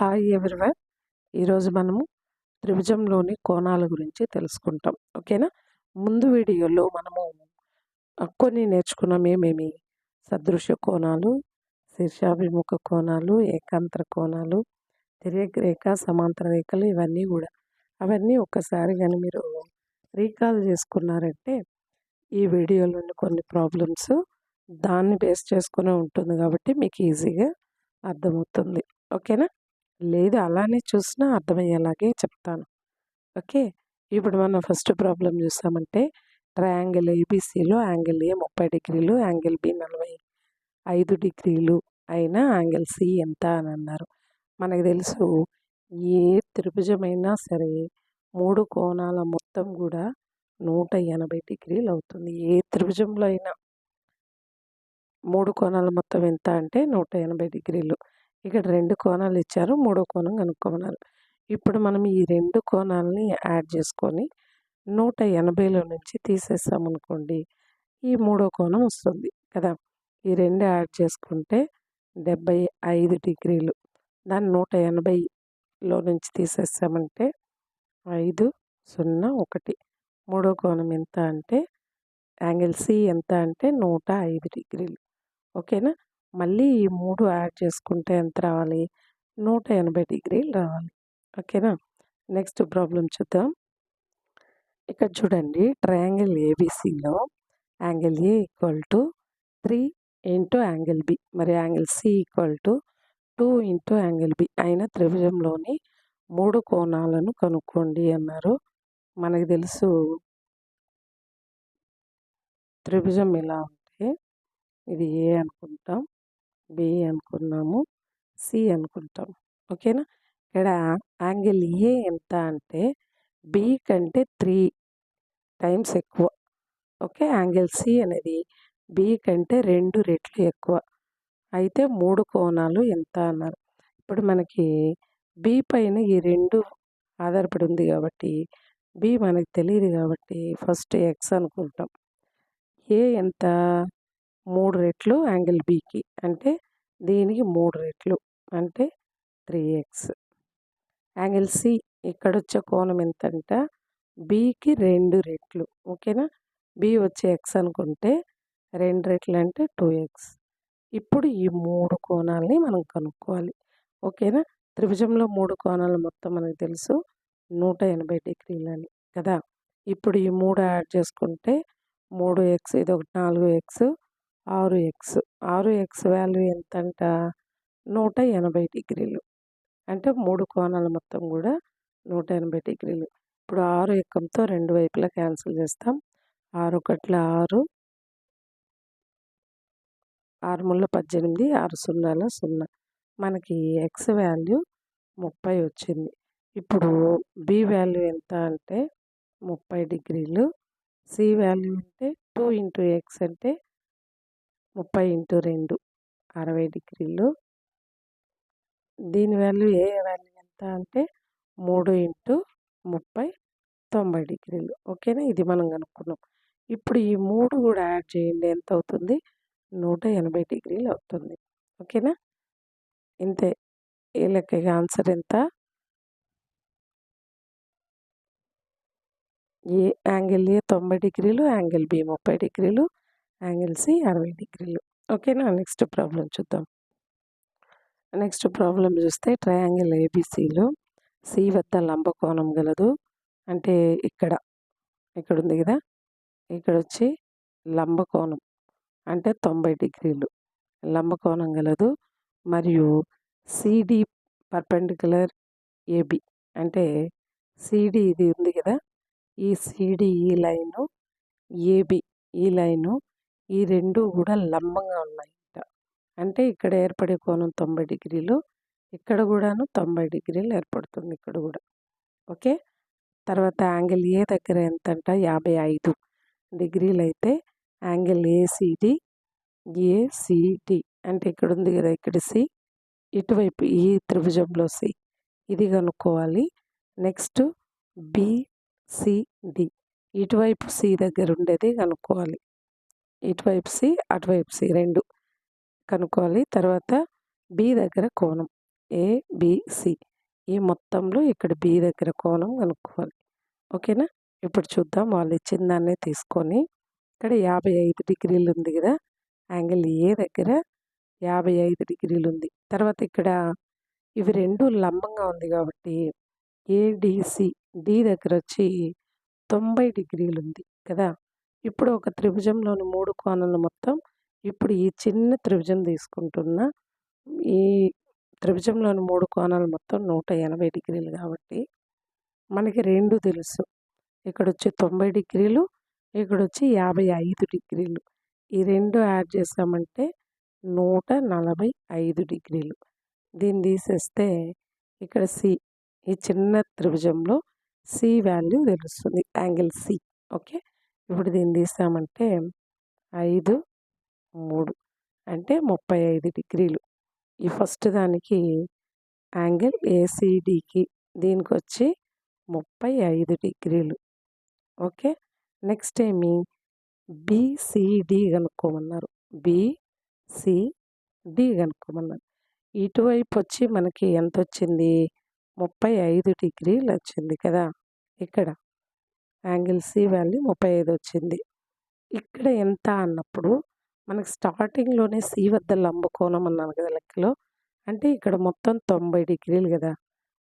Hi everyone. ఈరోజు మనము త్రిభుజంలోని కోణాల గురించి తెలుసుకుంటాం. ఓకేనా? ముందు వీడియోలో మనము కొన్ని నేర్చుకున్నాం. ఏమేమి? సదృశ్య కోణాలు శీర్షాభిముఖ కోణాలు ఏకాంతర కోణాలు తిర్యగ్రేఖ సమాంతర రేఖలు ఇవన్నీ కూడా. అవన్నీ ఒక్కసారి కానీ మీరు రీకాల్ చేసుకున్నారంటే ఈ వీడియోలోని కొన్ని ప్రాబ్లమ్స్ దాన్ని బేస్ చేసుకునే ఉంటుంది కాబట్టి మీకు ఈజీగా అర్థమవుతుంది. ఓకేనా? లేదు. అలానే చూసినా అర్థమయ్యేలాగే చెప్తాను. ఓకే? ఇప్పుడు మనం ఫస్ట్ ప్రాబ్లం చూసామంటే ట్రయాంగిల్ ఏబీసీలో యాంగిల్ ఏ ముప్పై డిగ్రీలు యాంగిల్ బి నలభై ఐదు డిగ్రీలు అయినా యాంగిల్ సి ఎంత అని అన్నారు. మనకు తెలుసు ఏ త్రిభుజమైనా సరే మూడు కోణాల మొత్తం కూడా నూట ఎనభై డిగ్రీలు అవుతుంది. ఏ త్రిభుజంలో అయినా మూడు కోణాల మొత్తం ఎంత అంటే నూట ఎనభై డిగ్రీలు. ఇక్కడ రెండు కోణాలు ఇచ్చారు. మూడో కోణం కనుక్కోమన్నారు. ఇప్పుడు మనం ఈ రెండు కోణాలని యాడ్ చేసుకొని నూట ఎనభైలో నుంచి తీసేసామనుకోండి ఈ మూడో కోణం వస్తుంది కదా. ఈ రెండు యాడ్ చేసుకుంటే డెబ్బై ఐదు డిగ్రీలు. దాన్ని నూట ఎనభైలో నుంచి తీసేసామంటే ఐదు సున్నా ఒకటి. మూడో కోణం ఎంత అంటే యాంగిల్ సి ఎంత అంటే నూట ఐదు డిగ్రీలు. ఓకేనా? మళ్ళీ ఈ మూడు యాడ్ చేసుకుంటే ఎంత రావాలి? నూట ఎనభై డిగ్రీలు రావాలి. ఓకేనా? నెక్స్ట్ ప్రాబ్లం చూద్దాం. ఇక్కడ చూడండి triangle ఏబిసిలో angle A equal to three into angle B. మరి angle C equal to two into angle B. అయిన త్రిభుజంలోని మూడు కోణాలను కనుక్కోండి అన్నారు. మనకు తెలుసు త్రిభుజం ఎలా ఉంటే ఇది ఏ అనుకుంటాం. బి అనుకున్నాము సి అనుకుంటాం ఓకేనా? ఇక్కడ యాంగిల్ ఏ ఎంత అంటే బి కంటే త్రీ టైమ్స్ ఎక్కువ. ఓకే? యాంగిల్ సి అనేది బి కంటే రెండు రెట్లు ఎక్కువ. అయితే మూడు కోణాలు ఎంత అన్నారు. ఇప్పుడు మనకి బి పైన ఈ రెండు ఆధారపడి ఉంది కాబట్టి బి మనకి తెలియదు కాబట్టి ఫస్ట్ ఎక్స్ అనుకుంటాం. ఏ ఎంత? మూడు రెట్లు యాంగిల్ బీకి అంటే దీనికి మూడు రెట్లు. అంటే త్రీ ఎక్స్. యాంగిల్ సి ఇక్కడ వచ్చే కోణం ఎంతంట? బీకి రెండు రెట్లు. ఓకేనా? బి వచ్చే ఎక్స్ అనుకుంటే రెండు రెట్లు అంటే టూ ఎక్స్. ఇప్పుడు ఈ మూడు కోణాలని మనం కనుక్కోవాలి. ఓకేనా? త్రిభుజంలో మూడు కోణాలు మొత్తం మనకు తెలుసు. నూట ఎనభై డిగ్రీలని. కదా? ఇప్పుడు ఈ మూడు యాడ్ చేసుకుంటే మూడు ఎక్స్ ఇది ఒకటి నాలుగు ఎక్స్. ఆరు ఎక్స్ ఆరు ఎక్స్ వాల్యూ ఎంతంట? నూట ఎనభై డిగ్రీలు. అంటే మూడు కోణాలు మొత్తం కూడా నూట ఎనభై డిగ్రీలు. ఇప్పుడు ఆరు ఎక్కంతో రెండు వైపులా క్యాన్సిల్ చేస్తాం. ఆరు ఒకట్ల ఆరు ఆరు ముళ్ళ పద్దెనిమిది ఆరు సున్నాల సున్నా. మనకి ఎక్స్ వాల్యూ ముప్పై వచ్చింది. ఇప్పుడు బి వాల్యూ ఎంత అంటే ముప్పై డిగ్రీలు. సి వాల్యూ అంటే టూ ఇంటూ ఎక్స్ అంటే ముప్పై ఇంటూ రెండు అరవై డిగ్రీలు. దీని వాల్యూ ఏ వాల్యూ ఎంత అంటే మూడు ఇంటూ ముప్పై తొంభై డిగ్రీలు. ఓకేనా? ఇది మనం కనుక్కున్నాం. ఇప్పుడు ఈ మూడు కూడా యాడ్ చేయండి. ఎంత అవుతుంది? నూట ఎనభై డిగ్రీలు అవుతుంది. ఓకేనా? ఇంతే. ఈ లెక్క ఆన్సర్ ఎంత? A angle A? తొంభై డిగ్రీలు. యాంగిల్ బి ముప్పై డిగ్రీలు. యాంగిల్స్ అరవై డిగ్రీలు. ఓకేనా? నెక్స్ట్ ప్రాబ్లం చూద్దాం. నెక్స్ట్ ప్రాబ్లం చూస్తే ట్రయాంగిల్ ఏబిసిలో సి వద్ద లంబకోణం గలదు. అంటే ఇక్కడ. ఇక్కడ ఉంది కదా? ఇక్కడ వచ్చి లంబకోణం. అంటే తొంభై డిగ్రీలు. లంబకోణం గలదు. మరియు సిడి పర్పెండిక్యులర్ ఏబి. అంటే సిడి ఇది ఉంది కదా? ఈ సిడి ఈ లైను ఏబి ఈ లైను ఈ రెండు కూడా లంబంగా ఉన్నాయి అంటే ఇక్కడ ఏర్పడే కోణం తొంభై డిగ్రీలు ఇక్కడ కూడాను తొంభై డిగ్రీలు ఏర్పడుతుంది ఇక్కడ కూడా ఓకే? తర్వాత యాంగిల్ ఏ దగ్గర ఎంత అంట యాభై ఐదు డిగ్రీలు అయితే యాంగిల్ ఏసీడి ఏసిడి అంటే ఇక్కడ ఉంది కదా ఇక్కడ సి ఇటువైపు ఈ త్రిభుజంలో సి. ఇది కనుక్కోవాలి నెక్స్ట్ బిసిడి ఇటువైపు సి దగ్గర ఉండేది కనుక్కోవాలి ఇటువైపు సి అటువైపు సి రెండు కనుక్కోవాలి. తర్వాత బి దగ్గర కోణం. ఏబిసి ఈ మొత్తంలో ఇక్కడ బి దగ్గర కోణం కనుక్కోవాలి. ఓకేనా? ఇప్పుడు చూద్దాం వాళ్ళు ఇచ్చిన దాన్నే తీసుకొని ఇక్కడ యాభై ఐదు డిగ్రీలు ఉంది కదా? యాంగిల్ ఏ దగ్గర యాభై ఐదు డిగ్రీలు ఉంది. తర్వాత ఇక్కడ ఇవి రెండు లంబంగా ఉంది కాబట్టి ఏడిసి డి దగ్గర వచ్చి తొంభై డిగ్రీలు ఉంది కదా? ఇప్పుడు ఒక త్రిభుజంలోని మూడు కోణాలు మొత్తం ఇప్పుడు ఈ చిన్న త్రిభుజం తీసుకుంటున్న ఈ త్రిభుజంలోని మూడు కోణాలు మొత్తం నూట ఎనభై డిగ్రీలు కాబట్టి మనకి రెండు తెలుసు. ఇక్కడ వచ్చి తొంభై డిగ్రీలు ఇక్కడ వచ్చి యాభై ఐదు డిగ్రీలు. ఈ రెండు యాడ్ చేసామంటే నూట నలభై ఐదు డిగ్రీలు. దీన్ని తీసేస్తే ఇక్కడ సి ఈ చిన్న త్రిభుజంలో సి వాల్యూ తెలుస్తుంది యాంగిల్ సి. ఓకే? ఇప్పుడు దీన్ని తీసామంటే ఐదు మూడు అంటే ముప్పై ఐదు డిగ్రీలు. ఈ ఫస్ట్ దానికి యాంగిల్ ఏసీడీకి దీనికి వచ్చి ముప్పై ఐదు డిగ్రీలు. ఓకే? నెక్స్ట్ ఏమి? బీసీడి కనుక్కోమన్నారు. బీసీడి కనుక్కోమన్నారు. ఇటువైపు వచ్చి మనకి ఎంత వచ్చింది ముప్పై ఐదు డిగ్రీలు వచ్చింది కదా! ఇక్కడ. యాంగిల్ సి వాల్యూ ముప్పై ఐదు వచ్చింది. ఇక్కడ ఎంత అన్నప్పుడు మనకి స్టార్టింగ్లోనే సి వద్ద లంబకోణం అన్నాను కదా లెక్కలో. అంటే ఇక్కడ మొత్తం తొంభై డిగ్రీలు కదా.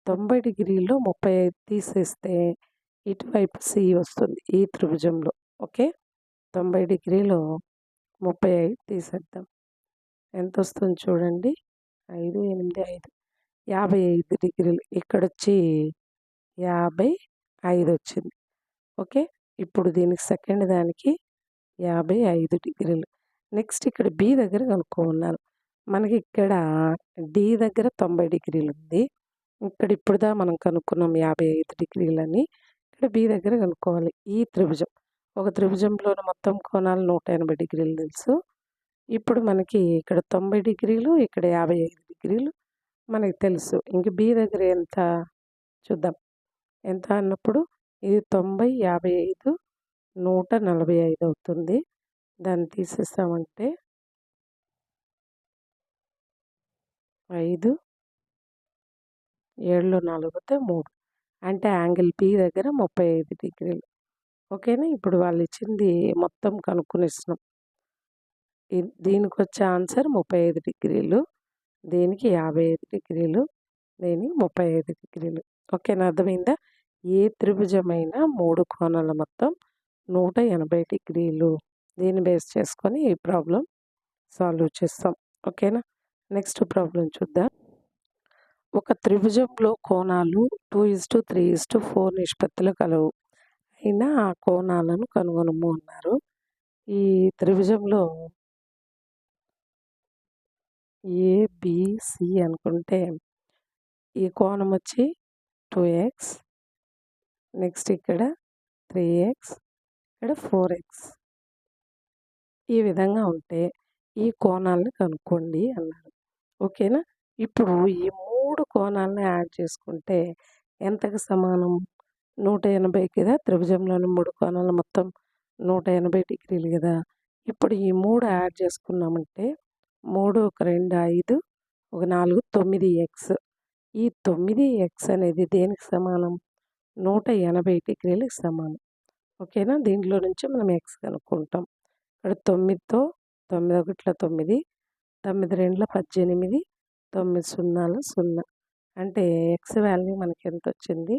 తొంభై డిగ్రీల్లో ముప్పై ఐదు తీసేస్తే ఇటువైపు సి వస్తుంది ఈ త్రిభుజంలో. ఓకే? తొంభై డిగ్రీలో ముప్పై ఐదు తీసేద్దాం. ఎంత వస్తుంది చూడండి. ఐదు ఎనిమిది ఐదు. యాభై ఐదు డిగ్రీలు. ఇక్కడ వచ్చి యాభై ఐదు వచ్చింది. ఓకే. ఇప్పుడు దీనికి సెకండ్ దానికి యాభై ఐదు డిగ్రీలు. నెక్స్ట్ ఇక్కడ బి దగ్గర కనుక్కోమన్నారు. మనకి ఇక్కడ డి దగ్గర తొంభై డిగ్రీలు ఉంది ఇక్కడ ఇప్పుడుదా మనం కనుక్కున్నాం యాభై ఐదు డిగ్రీలని. ఇక్కడ బి దగ్గర కనుక్కోవాలి. ఈ త్రిభుజం. ఒక త్రిభుజంలోని మొత్తం కోణాలు నూట ఎనభై డిగ్రీలు తెలుసు. ఇప్పుడు మనకి ఇక్కడ తొంభై డిగ్రీలు ఇక్కడ యాభై ఐదు డిగ్రీలు మనకి తెలుసు. ఇంక బి దగ్గర ఎంత? చూద్దాం. ఎంత అన్నప్పుడు ఇది తొంభై యాభై ఐదు నూట నలభై ఐదు అవుతుంది. దాన్ని తీసేస్తామంటే ఐదు ఏళ్ళు నాలుగు మూడు. అంటే యాంగిల్ పి దగ్గర ముప్పై ఐదు డిగ్రీలు. ఓకేనా? ఇప్పుడు వాళ్ళు ఇచ్చింది మొత్తం కనుక్కునిస్తున్నాం దీనికి వచ్చే ఆన్సర్ ముప్పై ఐదు డిగ్రీలు దీనికి యాభై ఐదు డిగ్రీలు దీనికి ముప్పై ఐదు డిగ్రీలు. ఓకేనా? అర్థమైందా? ఏ త్రిభుజమైన మూడు కోణాల మొత్తం నూట ఎనభై డిగ్రీలు. దీన్ని బేస్ చేసుకొని ఈ ప్రాబ్లం సాల్వ్ చేస్తాం. ఓకేనా? నెక్స్ట్ ప్రాబ్లం చూద్దాం. ఒక త్రిభుజంలో కోణాలు two is to three is to four నిష్పత్తులు కలవు. అయినా ఆ కోణాలను కనుగొనము అన్నారు. ఈ త్రిభుజంలో ఏబిసి అనుకుంటే ఈ కోణం వచ్చి టూ ఎక్స్ నెక్స్ట్ ఇక్కడ త్రీ ఎక్స్ ఇక్కడ ఫోర్ ఎక్స్. ఈ విధంగా ఉంటే ఈ కోణాలను కనుక్కోండి అన్నారు ఓకేనా? ఇప్పుడు ఈ మూడు కోణాలను యాడ్ చేసుకుంటే ఎంతకు సమానం? నూట ఎనభై కదా? త్రిభుజంలోని మూడు కోణాలు మొత్తం నూట ఎనభై డిగ్రీలు కదా? ఇప్పుడు ఈ మూడు యాడ్ చేసుకున్నామంటే మూడు ఒక రెండు ఐదు ఒక నాలుగు తొమ్మిది ఎక్స్. ఈ తొమ్మిది ఎక్స్ అనేది దేనికి సమానం? నూట ఎనభై డిగ్రీలకు సమానం. ఓకేనా? దీంట్లో నుంచి మనం ఎక్స్ కనుక్కుంటాం. ఇక్కడ తొమ్మిదితో తొమ్మిది ఒకట్ల తొమ్మిది తొమ్మిది రెండుల పద్దెనిమిది తొమ్మిది సున్నాలు సున్నా. అంటే ఎక్స్ వాల్యూ మనకి ఎంత వచ్చింది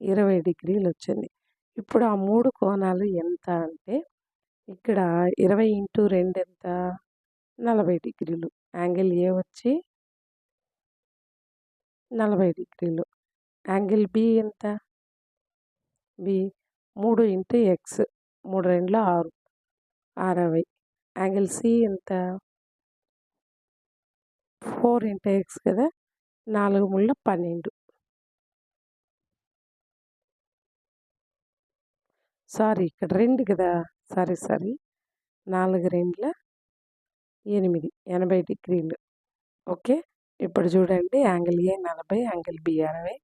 ఇరవై డిగ్రీలు వచ్చింది ఇప్పుడు ఆ మూడు కోణాలు ఎంత అంటే ఇక్కడ ఇరవై ఇంటూ రెండు ఎంత? నలభై డిగ్రీలు. యాంగిల్ ఏ వచ్చి? నలభై డిగ్రీలు. యాంగిల్ బి ఎంత? బి. మూడు ఇంటూ ఎక్స్. మూడు రెండులో ఆరు. అరవై యాంగిల్ సి ఎంత? ఫోర్ ఇంటూ ఎక్స్ కదా? నాలుగు ముళ్ళ పన్నెండు. సారీ ఇక్కడ రెండు కదా? Sorry sorry. నాలుగు రెండుల ఎనిమిది. ఎనభై డిగ్రీలు. ఓకే? ఇప్పుడు చూడండి. యాంగిల్ ఏ నలభై యాంగిల్ బి అరవై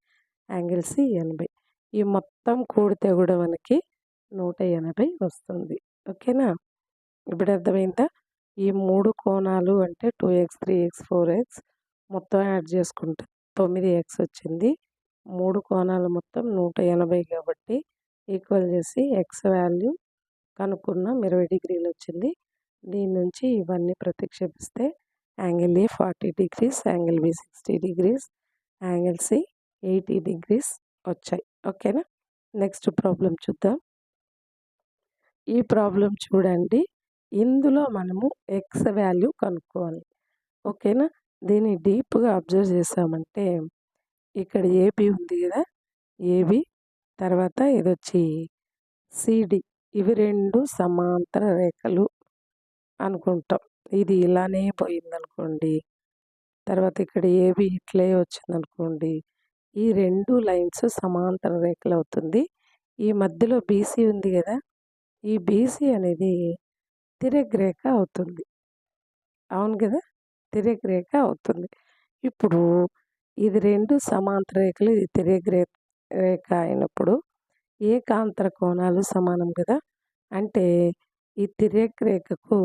యాంగిల్ సి ఎనభై. ఈ మొత్తం కూడితే కూడా మనకి నూట ఎనభై వస్తుంది. ఓకేనా? ఇప్పుడు అర్థమైందా? ఈ మూడు కోణాలు అంటే two X three X four X మొత్తం యాడ్ చేసుకుంటే తొమ్మిది ఎక్స్ వచ్చింది. మూడు కోణాలు మొత్తం నూట ఎనభై కాబట్టి ఈక్వల్ చేసి ఎక్స్ వాల్యూ కనుక్కున్నాం ఇరవై డిగ్రీలు వచ్చింది. దీని నుంచి ఇవన్నీ ప్రతిక్షేపిస్తే angle A forty degrees angle B sixty degrees angle C eighty degrees వచ్చాయి. ఓకేనా? నెక్స్ట్ ప్రాబ్లం చూద్దాం. ఈ ప్రాబ్లం చూడండి. ఇందులో మనము ఎక్స్ వాల్యూ కనుక్కోవాలి. ఓకేనా? దీన్ని డీప్గా అబ్జర్వ్ చేసామంటే ఇక్కడ ఏబి ఉంది కదా? ఏబి తర్వాత ఇది వచ్చి సిడి. ఇవి రెండు సమాంతర రేఖలు అనుకుంటాం. ఇది ఇలానే పోయిందనుకోండి తర్వాత ఇక్కడ ఏబి ఇట్లే వచ్చిందనుకోండి ఈ రెండు లైన్స్ సమాంతర రేఖలు అవుతుంది. ఈ మధ్యలో బీసీ ఉంది కదా? ఈ బీసీ అనేది తిరగ్రేఖ అవుతుంది. అవును కదా? తిరగ్రేఖ అవుతుంది. ఇప్పుడు ఇది రెండు సమాంతర రేఖలు ఇది తిరగ్రే రేఖ అయినప్పుడు ఏకాంతర కోణాలు సమానం కదా? అంటే ఈ తిరగ్రేఖకు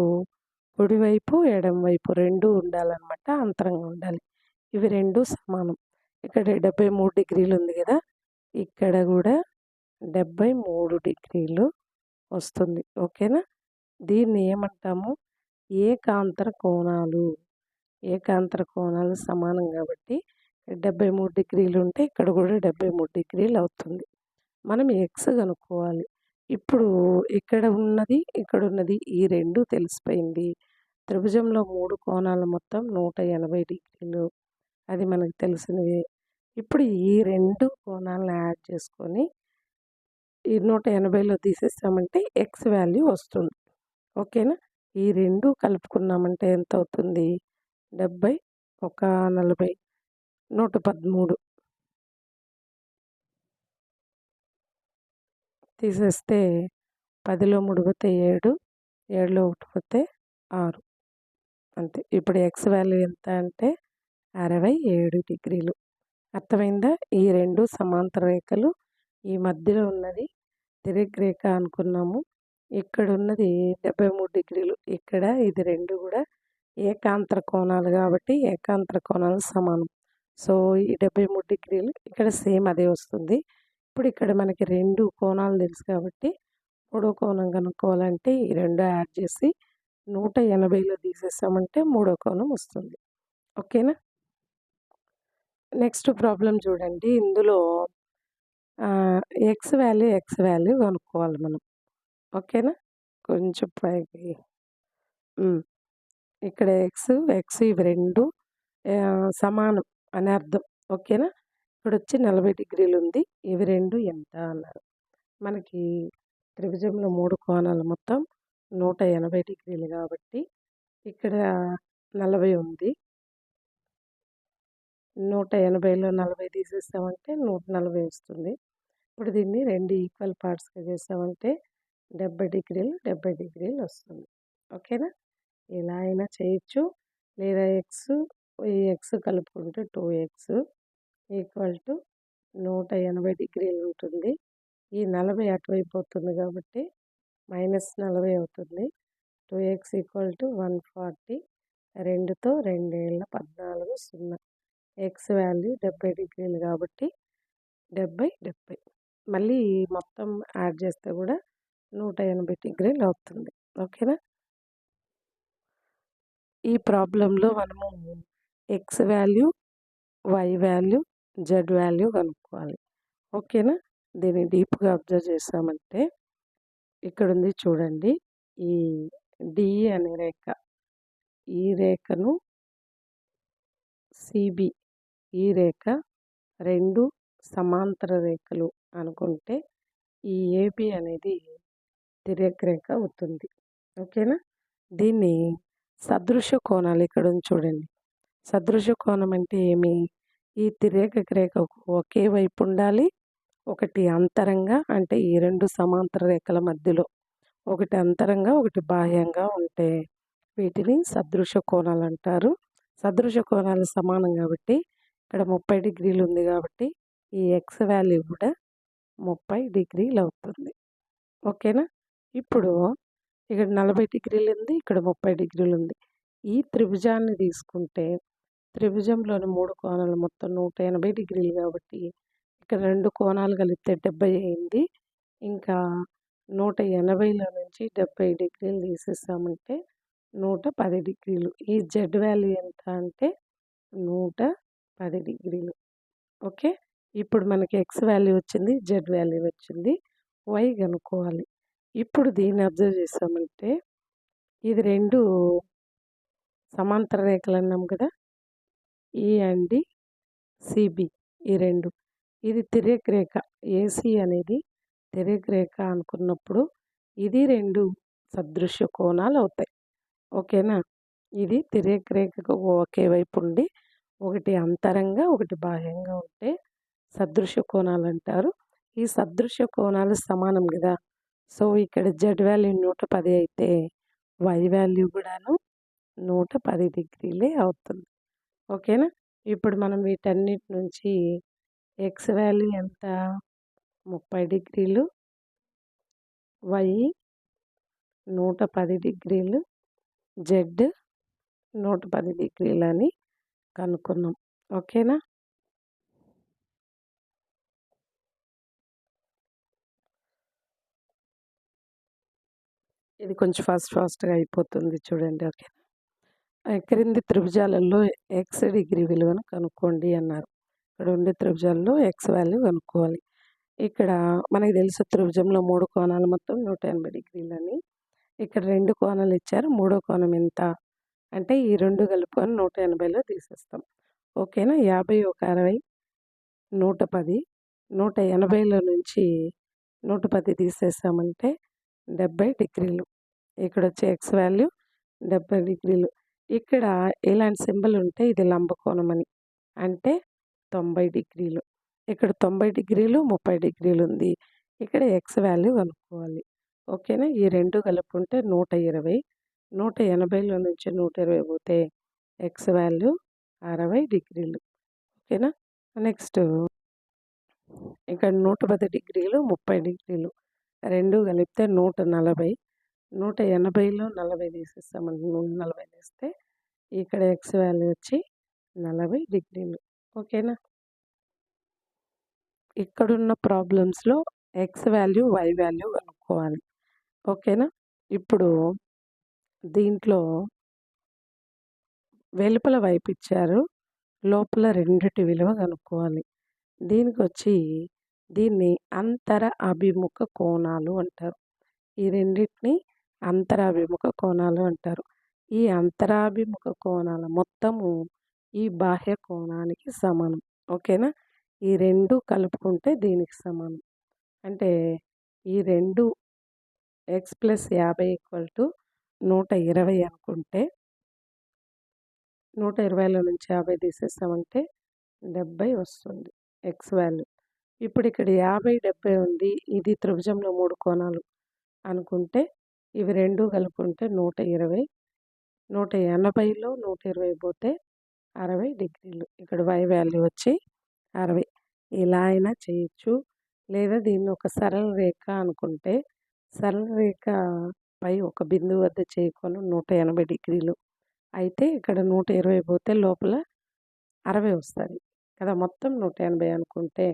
కుడివైపు ఎడమవైపు రెండు ఉండాలన్నమాట అంతరంగా ఉండాలి. ఇవి రెండు సమానం. ఇక్కడ డెబ్బై మూడు డిగ్రీలు ఉంది కదా ఇక్కడ కూడా డెబ్బై మూడు డిగ్రీలు వస్తుంది. ఓకేనా? దీన్ని ఏమంటాము? ఏకాంతర కోణాలు. ఏకాంతర కోణాలు సమానం కాబట్టి డెబ్బై మూడు డిగ్రీలు ఉంటే ఇక్కడ కూడా డెబ్బై మూడు డిగ్రీలు అవుతుంది. మనం ఎక్స్ కనుక్కోవాలి. ఇప్పుడు ఇక్కడ ఉన్నది ఇక్కడ ఉన్నది ఈ రెండు తెలిసిపోయింది. త్రిభుజంలో మూడు కోణాలు మొత్తం నూట ఎనభై డిగ్రీలు. అది మనకు తెలిసినవే. ఇప్పుడు ఈ రెండు కోణాలను యాడ్ చేసుకొని ఈ నూట ఎనభైలో తీసేసామంటే ఎక్స్ వాల్యూ వస్తుంది. ఓకేనా? ఈ రెండు కలుపుకున్నామంటే ఎంత అవుతుంది? డెబ్బై ఒక నలభై నూట పదమూడు. తీసేస్తే పదిలో మూడు పోతే ఏడు ఏడులో ఒకటి పోతే ఆరు. అంతే. ఇప్పుడు ఎక్స్ వాల్యూ ఎంత అంటే అరవై ఏడు డిగ్రీలు. అర్థమైందా? ఈ రెండు సమాంతర రేఖలు ఈ మధ్యలో ఉన్నది తిరిగ్ రేఖ అనుకున్నాము. ఇక్కడ ఉన్నది డెబ్బై మూడు డిగ్రీలు. ఇక్కడ ఇది రెండు కూడా ఏకాంతర కోణాలు కాబట్టి ఏకాంతర కోణాలు సమానం. సో ఈ డెబ్బై మూడు డిగ్రీలు ఇక్కడ సేమ్ అదే వస్తుంది. ఇప్పుడు ఇక్కడ మనకి రెండు కోణాలు తెలుసు కాబట్టి మూడో కోణం కనుక్కోవాలంటే ఈ రెండు యాడ్ చేసి నూట ఎనభైలో తీసేసామంటే మూడో కోణం వస్తుంది. ఓకేనా? నెక్స్ట్ ప్రాబ్లం చూడండి. ఇందులో ఎక్స్ వాల్యూ ఎక్స్ వాల్యూ కనుక్కోవాలి మనం. ఓకేనా? కొంచెం పైకి. ఇక్కడ ఎక్స్ ఎక్స్ ఇవి రెండు సమానం అని అర్థం. ఓకేనా? ఇక్కడ వచ్చి నలభై డిగ్రీలు ఉంది ఇవి రెండు ఎంత అన్నారు. మనకి త్రిభుజంలో మూడు కోణాలు మొత్తం నూట ఎనభై డిగ్రీలు కాబట్టి ఇక్కడ నలభై ఉంది. నూట ఎనభైలో నలభై తీసేస్తామంటే నూట నలభై వస్తుంది. ఇప్పుడు దీన్ని రెండు ఈక్వల్ పార్ట్స్గా చేసామంటే డెబ్బై డిగ్రీలు డెబ్బై డిగ్రీలు వస్తుంది. ఓకేనా? ఇలా అయినా చేయొచ్చు. లేదా ఎక్స్ ఈ ఎక్స్ కలుపుకుంటే టూ ఎక్స్ ఈక్వల్ టు నూట ఎనభై డిగ్రీలు ఉంటుంది. ఈ నలభై అటువైపోతుంది కాబట్టి మైనస్ నలభై అవుతుంది. Two X equal to one forty రెండుతో రెండేళ్ళ పద్నాలుగు సున్నా. ఎక్స్ వాల్యూ డెబ్బై డిగ్రీలు కాబట్టి డెబ్బై డెబ్బై. మళ్ళీ మొత్తం యాడ్ చేస్తే కూడా నూట ఎనభై డిగ్రీలు అవుతుంది. ఓకేనా? ఈ ప్రాబ్లంలో మనము X value Y value Z value కనుక్కోవాలి. ఓకేనా? దీన్ని డీప్గా అబ్జర్వ్ చేసామంటే ఇక్కడ ఉంది చూడండి. ఈ డి అనే రేఖ. ఈ రేఖను సిబి ఈ రేఖ రెండు సమాంతర రేఖలు అనుకుంటే ఈ ఏబి అనేది తిరగరేఖ అవుతుంది. ఓకేనా? దీన్ని సదృశ కోణాలు ఇక్కడ చూడండి. సదృశ కోణం అంటే ఏమి? ఈ తిరేక రేఖకు ఒకే వైపు ఉండాలి ఒకటి అంతరంగా అంటే ఈ రెండు సమాంతర రేఖల మధ్యలో ఒకటి అంతరంగా ఒకటి బాహ్యంగా ఉంటే వీటిని సదృశ కోణాలు అంటారు. సదృశ కోణాలు సమానం కాబట్టి ఇక్కడ ముప్పై డిగ్రీలు ఉంది కాబట్టి ఈ ఎక్స్ వాల్యూ కూడా ముప్పై డిగ్రీలు అవుతుంది. ఓకేనా? ఇప్పుడు ఇక్కడ నలభై డిగ్రీలు ఉంది ఇక్కడ ముప్పై డిగ్రీలు ఉంది. ఈ త్రిభుజాన్ని తీసుకుంటే త్రిభుజంలోని మూడు కోణాలు మొత్తం నూట ఎనభై డిగ్రీలు కాబట్టి ఇక్కడ రెండు కోణాలు కలిపితే డెబ్బై అయింది. ఇంకా నూట ఎనభైలో నుంచి డెబ్బై డిగ్రీలు తీసేసామంటే నూట పది డిగ్రీలు. ఈ జెడ్ వాల్యూ ఎంత అంటే నూట పది డిగ్రీలు. ఓకే? ఇప్పుడు మనకి ఎక్స్ వాల్యూ వచ్చింది జెడ్ వాల్యూ వచ్చింది వై కనుక్కోవాలి. ఇప్పుడు దీన్ని అబ్జర్వ్ చేసామంటే ఇది రెండు సమాంతర రేఖలు అన్నాం కదా? ఈ అండ్ సిబి ఈ రెండు. ఇది తిర్యక్ రేఖ ఏసీ అనేది తిర్యక్ రేఖ అనుకున్నప్పుడు ఇది రెండు సదృశ్య కోణాలు అవుతాయి. ఓకేనా? ఇది తిర్యక్ రేఖకు ఒకే వైపు ఉండి ఒకటి అంతరంగా ఒకటి బాహ్యంగా ఉంటే సదృశ్య కోణాలు అంటారు. ఈ సదృశ్య కోణాలు సమానం కదా! సో ఇక్కడ జెడ్ వాల్యూ నూట పది అయితే వై వాల్యూ కూడాను నూట పది డిగ్రీలే అవుతుంది. ఓకేనా? ఇప్పుడు మనం వీటన్నిటి నుంచి ఎక్స్ వాల్యూ ఎంత? ముప్పై డిగ్రీలు. వై నూట పది డిగ్రీలు. జెడ్ నూట పది డిగ్రీలు అని కనుక్కున్నాం. ఓకేనా? ఇది కొంచెం ఫాస్ట్ ఫాస్ట్గా అయిపోతుంది చూడండి ఓకే క్రింది త్రిభుజాలలో ఎక్స్ డిగ్రీ విలువను కనుక్కోండి అన్నారు. ఇక్కడ ఉండే త్రిభుజాల్లో ఎక్స్ వాల్యూ కనుక్కోవాలి. ఇక్కడ మనకి తెలుసు త్రిభుజంలో మూడు కోణాలు మొత్తం నూట ఎనభై డిగ్రీలని. ఇక్కడ రెండు కోణాలు ఇచ్చారు మూడో కోణం ఎంత? అంటే ఈ రెండు కలుపుకొని నూట ఎనభైలో తీసేస్తాం. ఓకేనా? యాభై ఒక అరవై నూట పది నూట ఎనభైలో నుంచి నూట పది తీసేసామంటే డెబ్బై డిగ్రీలు. ఇక్కడ వచ్చే ఎక్స్ వాల్యూ డెబ్బై డిగ్రీలు. ఇక్కడ ఇలాంటి సింబల్ ఉంటే ఇది లంబకోణం అని. అంటే తొంభై డిగ్రీలు. ఇక్కడ తొంభై డిగ్రీలు ముప్పై డిగ్రీలు ఉంది. ఇక్కడ ఎక్స్ వాల్యూ కనుక్కోవాలి. ఓకేనా? ఈ రెండు కలుపుకుంటే నూట ఇరవై నూట ఎనభైలో నుంచి నూట ఇరవై పోతే ఎక్స్ వాల్యూ అరవై డిగ్రీలు. ఓకేనా? నెక్స్ట్ ఇక్కడ నూట పది డిగ్రీలు ముప్పై డిగ్రీలు. రెండు కలిపితే నూట నలభై నూట ఎనభైలో నలభై తీసేస్తామండి నూట నలభై తీస్తే ఇక్కడ ఎక్స్ వాల్యూ వచ్చి నలభై డిగ్రీలు. ఓకేనా? ఇక్కడున్న ప్రాబ్లమ్స్లో ఎక్స్ వాల్యూ వై వాల్యూ కనుక్కోవాలి. ఓకేనా? ఇప్పుడు దీంట్లో వెలుపల వైపు ఇచ్చారు. లోపల రెండిటి విలువ కనుక్కోవాలి. దీనికి వచ్చి దీన్ని అంతర అభిముఖ కోణాలు అంటారు. ఈ రెండింటిని అంతరాభిముఖ కోణాలు అంటారు. ఈ అంతరాభిముఖ కోణాల మొత్తము ఈ బాహ్య కోణానికి సమానం. ఓకేనా? ఈ రెండు కలుపుకుంటే దీనికి సమానం. అంటే ఈ రెండు ఎక్స్ ప్లస్ యాభై ఈక్వల్ టు నూట ఇరవై అనుకుంటే నూట ఇరవైలో నుంచి యాభై తీసేసామంటే డెబ్బై వస్తుంది ఎక్స్ వాల్యూ ఇప్పుడు ఇక్కడ యాభై డెబ్బై ఉంది. ఇది త్రిభుజంలో మూడు కోణాలు అనుకుంటే ఇవి రెండు కలుపుకుంటే నూట ఇరవై నూట ఎనభైలో నూట ఇరవై పోతే అరవై డిగ్రీలు. ఇక్కడ వై వాల్యూ వచ్చి అరవై. ఇలా అయినా చేయొచ్చు. లేదా దీన్ని ఒక సరళ రేఖ అనుకుంటే సరళ రేఖ పై ఒక బిందువు వద్ద చేయకొని నూట ఎనభై డిగ్రీలు. అయితే ఇక్కడ నూట ఇరవై పోతే లోపల అరవై వస్తుంది. కదా మొత్తం నూట ఎనభై అనుకుంటే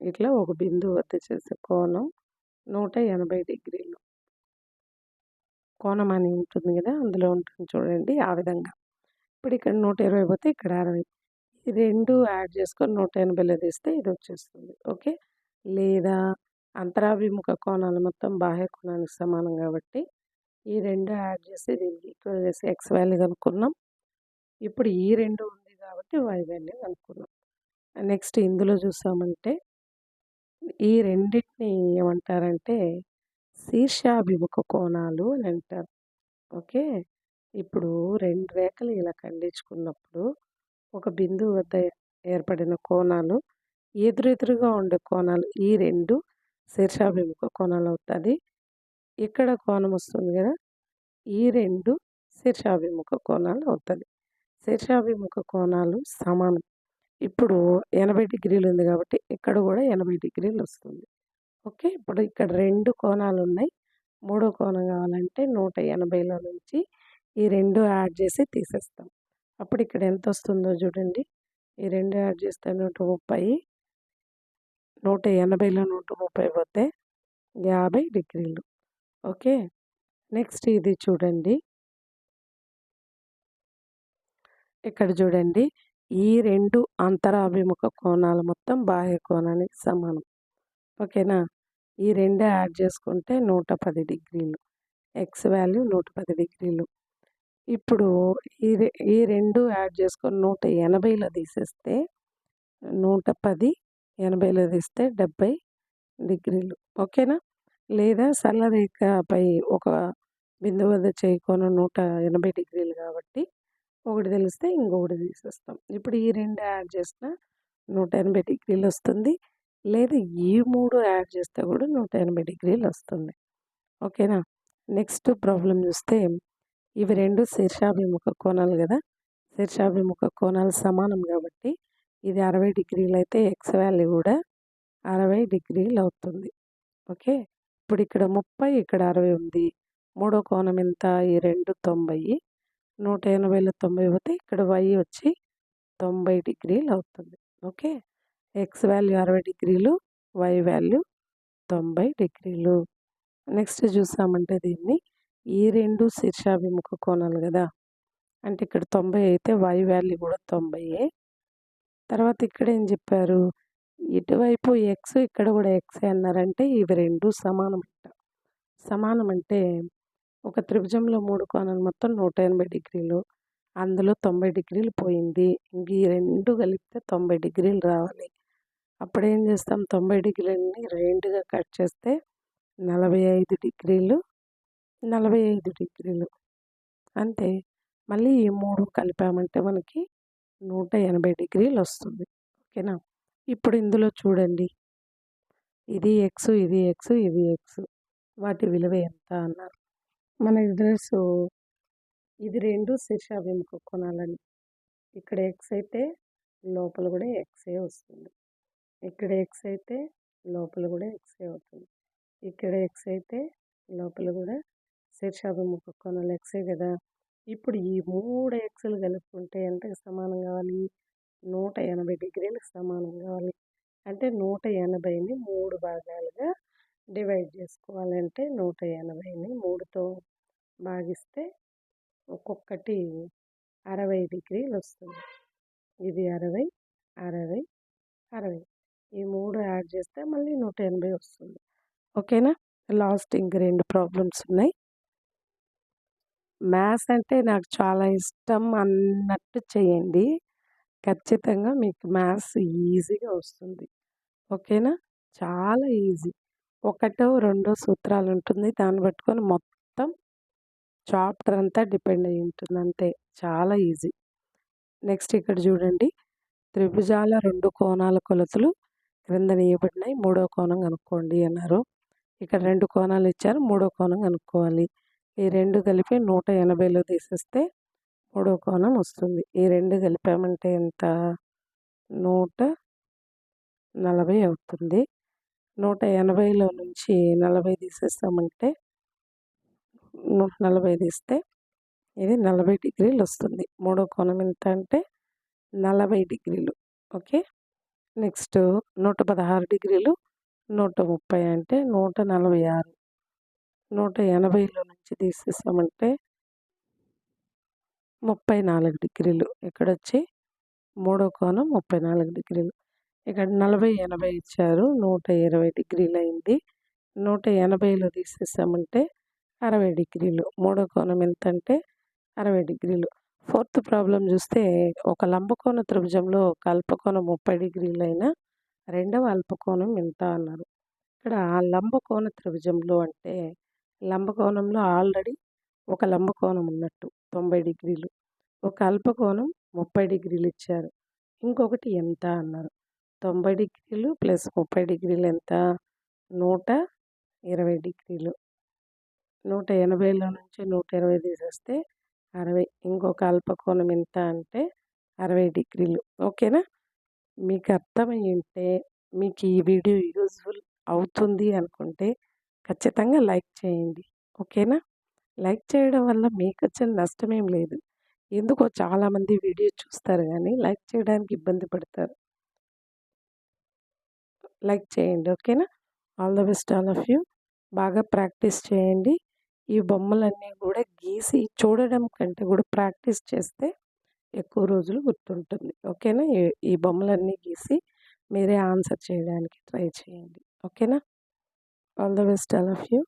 ఇట్లా ఒక బిందువు వద్ద చేసే కోణం నూట ఎనభై డిగ్రీలు. కోణం అని ఉంటుంది కదా అందులో ఉంటుంది చూడండి ఆ విధంగా. ఇప్పుడు ఇక్కడ నూట ఇరవై పోతే ఇక్కడ అరవై. ఈ రెండు యాడ్ చేసుకొని నూట ఎనభైలో తీస్తే ఇది వచ్చేస్తుంది. ఓకే? లేదా అంతరాభిముఖ కోణాలు మొత్తం బాహ్య కోణానికి సమానం కాబట్టి ఈ రెండు యాడ్ చేసి దీనికి ఈక్వల్ చేసి ఎక్స్ వాల్యూ కనుక్కున్నాం. ఇప్పుడు ఈ రెండు ఉంది కాబట్టి వై వాల్యూ కనుక్కున్నాం. నెక్స్ట్ ఇందులో చూసామంటే ఈ రెండింటిని ఏమంటారంటే శీర్షాభిముఖ కోణాలు అని అంటారు. ఓకే? ఇప్పుడు రెండు రేఖలు ఇలా ఖండించుకున్నప్పుడు ఒక బిందువు వద్ద ఏర్పడిన కోణాలు ఎదురెదురుగా ఉండే కోణాలు ఈ రెండు శీర్షాభిముఖ కోణాలు అవుతుంది ఇక్కడ కోణం వస్తుంది కదా? ఈ రెండు శీర్షాభిముఖ కోణాలు అవుతుంది శీర్షాభిముఖ కోణాలు సమానం. ఇప్పుడు ఎనభై డిగ్రీలు ఉంది కాబట్టి ఇక్కడ కూడా ఎనభై డిగ్రీలు వస్తుంది. ఓకే? ఇప్పుడు ఇక్కడ రెండు కోణాలు ఉన్నాయి. మూడో కోణం కావాలంటే నూట ఎనభైలో నుంచి ఈ రెండు యాడ్ చేసి తీసేస్తాం. అప్పుడు ఇక్కడ ఎంత వస్తుందో చూడండి. ఈ రెండు యాడ్ చేస్తే నూట ముప్పై. నూట ఎనభైలో నూట ముప్పై పోతే యాభై డిగ్రీలు. ఓకే? నెక్స్ట్ ఇది చూడండి. ఇక్కడ చూడండి. ఈ రెండు అంతరాభిముఖ కోణాలు మొత్తం బాహ్య కోణానికి సమానం. ఓకేనా? ఈ రెండే యాడ్ చేసుకుంటే నూట పది డిగ్రీలు. ఎక్స్ వాల్యూ నూట పది డిగ్రీలు. ఇప్పుడు ఈ ఈ రెండు యాడ్ చేసుకొని నూట ఎనభైలో తీసేస్తే నూట పది ఎనభైలో తీస్తే డెబ్బై డిగ్రీలు. ఓకేనా? లేదా సరళరేఖపై ఒక బిందువు వద్ద చేయకోను నూట ఎనభై డిగ్రీలు కాబట్టి ఒకటి తెలిస్తే ఇంకొకటి తీసేస్తాం. ఇప్పుడు ఈ రెండు యాడ్ చేసిన నూట ఎనభై డిగ్రీలు వస్తుంది. లేదా ఈ మూడు యాడ్ చేస్తే కూడా నూట ఎనభై డిగ్రీలు వస్తుంది. ఓకేనా? నెక్స్ట్ ప్రాబ్లం చూస్తే ఇవి రెండు శీర్షాభిముఖ కోణాలు కదా? శీర్షాభిముఖ కోణాలు సమానం కాబట్టి ఇది అరవై డిగ్రీలు అయితే ఎక్స్ వాల్యూ కూడా అరవై డిగ్రీలు అవుతుంది. ఓకే? ఇప్పుడు ఇక్కడ ముప్పై ఇక్కడ అరవై ఉంది. మూడో కోణం ఎంత? ఈ రెండు తొంభై. నూట ఎనభైలో తొంభై పోతే ఇక్కడ వై వచ్చి తొంభై డిగ్రీలు అవుతుంది. ఓకే? ఎక్స్ వాల్యూ అరవై డిగ్రీలు వై వాల్యూ తొంభై డిగ్రీలు. నెక్స్ట్ చూసామంటే దీన్ని ఈ రెండు శీర్షాభిముఖ కోణాలు కదా? అంటే ఇక్కడ తొంభై అయితే వై వాల్యూ కూడా తొంభై తర్వాత ఇక్కడ ఏం చెప్పారు? ఇటువైపు ఎక్స్ ఇక్కడ కూడా ఎక్స్ అన్నారంటే ఇవి రెండు సమానం సమానం అంటే ఒక త్రిభుజంలో మూడు కోణాలు మొత్తం నూట ఎనభై డిగ్రీలు అందులో తొంభై డిగ్రీలు పోయింది. ఇంక ఈ రెండు కలిపితే తొంభై డిగ్రీలు రావాలి. అప్పుడు ఏం చేస్తాం? తొంభై డిగ్రీలని రెండుగా కట్ చేస్తే నలభై ఐదు డిగ్రీలు నలభై ఐదు డిగ్రీలు. అంతే. మళ్ళీ ఈ మూడు కలిపామంటే మనకి నూట ఎనభై డిగ్రీలు వస్తుంది ఓకేనా? ఇప్పుడు ఇందులో చూడండి. ఇది ఎక్స్ ఇది ఎక్స్ ఇది ఎక్స్. వాటి విలువ ఎంత అన్నారు. మన అడ్రస్ ఇది రెండు శీర్షాభిముఖ కొనాలని ఇక్కడ ఎక్స్ అయితే లోపల కూడా ఎక్సే వస్తుంది. ఇక్కడ ఎక్స్ అయితే లోపల కూడా ఎక్సే అవుతుంది. ఇక్కడ ఎక్స్ అయితే లోపల కూడా శీర్షాభిముఖ కోణాలు ఎక్సే కదా? ఇప్పుడు ఈ మూడు ఎక్స్లు కలుపుకుంటే ఎంతకు సమానం కావాలి? నూట ఎనభై డిగ్రీలకు సమానం కావాలి. అంటే నూట ఎనభైని మూడు భాగాలుగా డివైడ్ చేసుకోవాలంటే నూట ఎనభైని మూడుతో భాగిస్తే ఒక్కొక్కటి అరవై డిగ్రీలు వస్తుంది. ఇది అరవై అరవై అరవై. ఈ మూడు యాడ్ చేస్తే మళ్ళీ నూట ఎనభై వస్తుంది. ఓకేనా? లాస్ట్ ఇంక రెండు ప్రాబ్లమ్స్ ఉన్నాయి. మ్యాథ్స్ అంటే నాకు చాలా ఇష్టం అన్నట్టు చేయండి. ఖచ్చితంగా మీకు మ్యాథ్స్ ఈజీగా వస్తుంది. ఓకేనా? చాలా ఈజీ. ఒకటో రెండో సూత్రాలు ఉంటుంది. దాన్ని పట్టుకొని మొత్తం చాప్టర్ అంతా డిపెండ్ అయి ఉంటుంది. అంతే. చాలా ఈజీ. నెక్స్ట్ ఇక్కడ చూడండి. త్రిభుజాల రెండు కోణాల కొలతలు క్రింద నియబడినాయి. మూడో కోణం కనుక్కోండి అన్నారు. ఇక్కడ రెండు కోణాలు ఇచ్చారు. మూడో కోణం కనుక్కోవాలి. ఈ రెండు కలిపి నూట ఎనభైలో తీసేస్తే మూడో కోణం వస్తుంది. ఈ రెండు కలిపామంటే ఎంత? నూట నలభై అవుతుంది. నూట ఎనభైలో నుంచి నలభై తీసేస్తామంటే నూట నలభై తీస్తే ఇది నలభై డిగ్రీలు వస్తుంది. మూడో కోణం ఎంత అంటే నలభై డిగ్రీలు. ఓకే? నెక్స్ట్ నూట పదహారు డిగ్రీలు నూట ముప్పై అంటే నూట నలభై ఆరు. నూట ఎనభైలో నుంచి తీసేసామంటే ముప్పై నాలుగు డిగ్రీలు. ఇక్కడ వచ్చి మూడో కోణం ముప్పై నాలుగు డిగ్రీలు. ఇక్కడ నలభై ఎనభై ఇచ్చారు నూట ఇరవై డిగ్రీలు అయింది నూట ఎనభైలో తీసేసామంటే అరవై డిగ్రీలు. మూడో కోణం ఎంత అంటే అరవై డిగ్రీలు. ఫోర్త్ ప్రాబ్లం చూస్తే ఒక లంబకోణ త్రిభుజంలో ఒక అల్పకోణం ముప్పై డిగ్రీలు అయినా రెండవ అల్పకోణం ఎంత అన్నారు. ఇక్కడ లంబకోణ త్రిభుజంలో అంటే లంబకోణంలో ఆల్రెడీ ఒక లంబకోణం ఉన్నట్టు తొంభై డిగ్రీలు. ఒక అల్పకోణం ముప్పై డిగ్రీలు ఇచ్చారు. ఇంకొకటి ఎంత అన్నారు. తొంభై డిగ్రీలు ప్లస్ ముప్పై డిగ్రీలు ఎంత? నూట ఇరవై డిగ్రీలు. నూట ఎనభైలో నుంచి నూట ఇరవై తీసేస్తే అరవై. ఇంకొక అల్పకోణం ఎంత అంటే అరవై డిగ్రీలు. ఓకేనా? మీకు అర్థమయ్యింటే మీకు ఈ వీడియో యూజ్ఫుల్ అవుతుంది అనుకుంటే ఖచ్చితంగా లైక్ చేయండి. ఓకేనా? లైక్ చేయడం వల్ల మీకు వచ్చిన నష్టమేం లేదు. ఎందుకో చాలామంది వీడియో చూస్తారు కానీ లైక్ చేయడానికి ఇబ్బంది పడతారు. లైక్ చేయండి. ఓకేనా? All the best all of you. బాగా ప్రాక్టీస్ చేయండి. ఈ బొమ్మలన్నీ కూడా గీసి చూడడం కంటే కూడా ప్రాక్టీస్ చేస్తే ఎక్కువ రోజులు గుర్తుంటుంది. ఓకేనా? ఈ బొమ్మలన్నీ గీసి మీరే ఆన్సర్ చేయడానికి ట్రై చేయండి. ఓకేనా? All the best all of you